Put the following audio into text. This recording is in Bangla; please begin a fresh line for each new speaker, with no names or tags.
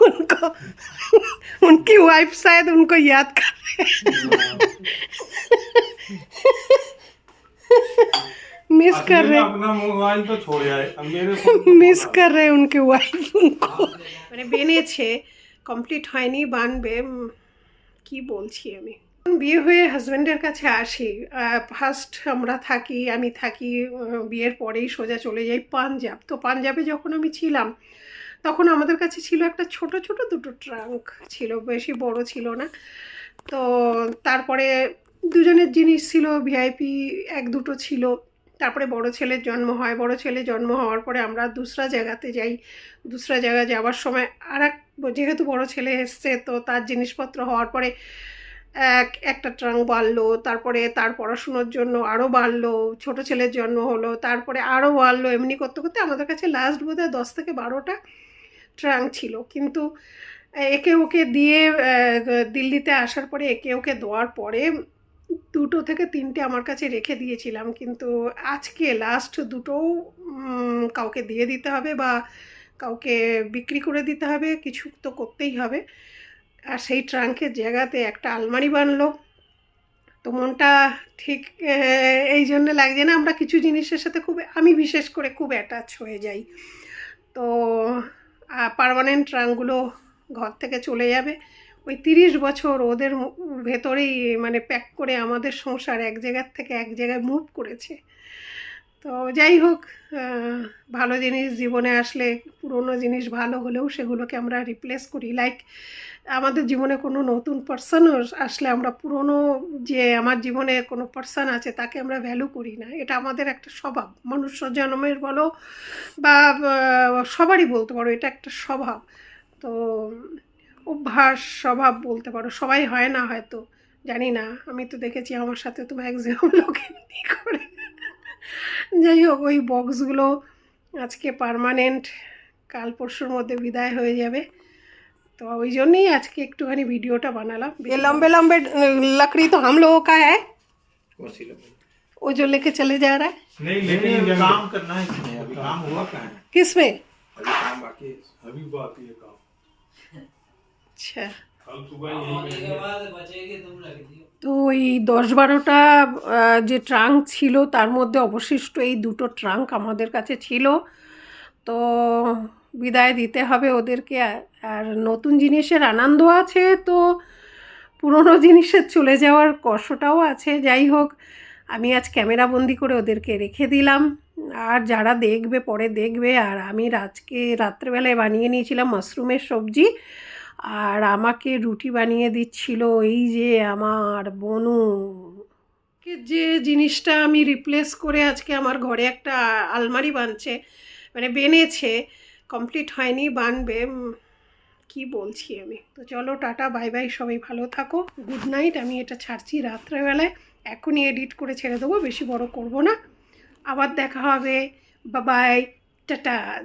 उनको उनकी वाइफ शायद उनको याद कर मिस कर
असली में
रहे
अपना मोबाइल तो छोड़ आए अब मेरे को
মিস কর রে উনকে ওয়াইফ উনকো মানে বেনেছে কমপ্লিট হয়নি বানবে উম, কি বলছি আমি বিয়ে হয়ে হাজব্যান্ডের কাছে আসি ফার্স্ট আমরা থাকি আমি থাকি আহ, বিয়ের পরেই সোজা চলে যাই পাঞ্জাব তো পাঞ্জাবে যখন আমি ছিলাম তখন আমাদের কাছে ছিল একটা ছোট ছোট দুটো ট্রাঙ্ক ছিল, বেশি বড় ছিল না। তো তারপরে দুজনের জিনিস ছিল ভিআইপি এক দুটো ছিল। তারপরে বড় ছেলের জন্ম হয়, বড় ছেলে জন্ম হওয়ার পরে আমরা দুসরা জায়গাতে যাই। দুসরা জায়গা যাওয়ার সময় আর এক যেহেতু বড় ছেলে এসছে, তো তার জিনিসপত্র হওয়ার পরে এক, একটা ট্রাঙ্ক বাড়লো। তারপরে তার পড়াশুনোর জন্য আরও বাড়লো, ছোট ছেলের জন্ম হলো। তারপরে আরও বাড়লো, এমনি করতে করতে আমাদের কাছে লাস্ট বোধহয় দশ থেকে বারোটা। ট্রাঙ্ক ছিল। কিন্তু একে ওকে দিয়ে দিল্লিতে আসার পরে একে ওকে দেওয়ার পরে দুটো থেকে তিনটে আমার কাছে রেখে দিয়েছিলাম। কিন্তু আজকে লাস্ট দুটো কাউকে দিয়ে দিতে হবে বা কাউকে বিক্রি করে দিতে হবে, কিছু তো করতেই হবে। আর সেই ট্রাঙ্কের জায়গাতে একটা আলমারি বানলো। তো মনটা ঠিক এই জন্য লাগছে না আমরা কিছু জিনিসের সাথে খুব, আমি বিশেষ করে খুব অ্যাটাচ হয়ে যাই। তো পারমানেন্ট ট্রাঙ্কগুলো ঘর থেকে চলে যাবে। ওই তিরিশ বছর ওদের ভেতরেই মানে প্যাক করে আমাদের সংসার এক জায়গার থেকে এক জায়গায় মুভ করেছে। তো যাই হোক ভালো জিনিস জীবনে আসলে পুরনো জিনিস ভালো হলেও সেগুলোকে আমরা রিপ্লেস করি। লাইক আমাদের জীবনে কোনো নতুন পার্সন আসলে আমরা পুরনো যে আমার জীবনে কোনো পার্সন আছে তাকে আমরা ভ্যালু করি না। এটা আমাদের একটা স্বভাব। মনুষ্য জন্মের বলো বা সবারই বলতে পারো এটা একটা স্বভাব তো অভ্যাস স্বভাব বলতে পারো সবাই হয় না হয়তো জানি না আমি তো দেখেছি আমার সাথে তো ম্যাক্সিমাম লোক এমনি করে যাই হোক ওই বক্সগুলো আজকে পার্মানেন্ট কাল পরশুর মধ্যে বিদায় হয়ে যাবে তো ওই জন্যই আজকে একটুখানি ভিডিওটা বানালাম ये लंबे लंबे लकड़ी तो हम लोगों का है वो जो लेके चले जा रहा है
नहीं
नहीं
लेकिन
नहीं अभी
जंगल-
काम करना है इसमें अभी काम हुआ कहाँ है
किस में
अभी काम बाकी है
अभी बाकी है काम
अच्छा
कल सुबह यही करेंगे।
তো এই দশ বারোটা আহ, যে ট্রাঙ্ক ছিল তার মধ্যে অবশিষ্ট এই দুটো ট্রাঙ্ক আমাদের কাছে ছিল তো বিদায় দিতে হবে ওদেরকে আর- আর নতুন জিনিসের আনন্দ আছে তো পুরনো জিনিসের চলে যাওয়ার কষ্টটাও আছে যাই হোক আমি আজ ক্যামেরা বন্দি করে ওদেরকে রেখে দিলাম। আর যারা দেখবে, পরে দেখবে। আর আমি আজকে রাত্রেবেলায় বানিয়ে নিয়েছিলাম মাশরুমের সবজি। আর আমাকে রুটি বানিয়ে দিচ্ছিল এই যে আমার বনু। যে জিনিসটা আমি রিপ্লেস করে আজকে আমার ঘরে একটা আলমারি বানছে মানে বেনেছে কমপ্লিট হয়নি, বানবে। কি বলছি আমি? তো চলো টাটা, বাই বাই, সবাই ভালো থাকো। গুড নাইট, আমি এটা ছাড়ছি রাত্রেবেলায়। এখনই এডিট করে ছেড়ে দেবো বেশি বড় করব না। আবার দেখা হবে। বাবাই টাটা।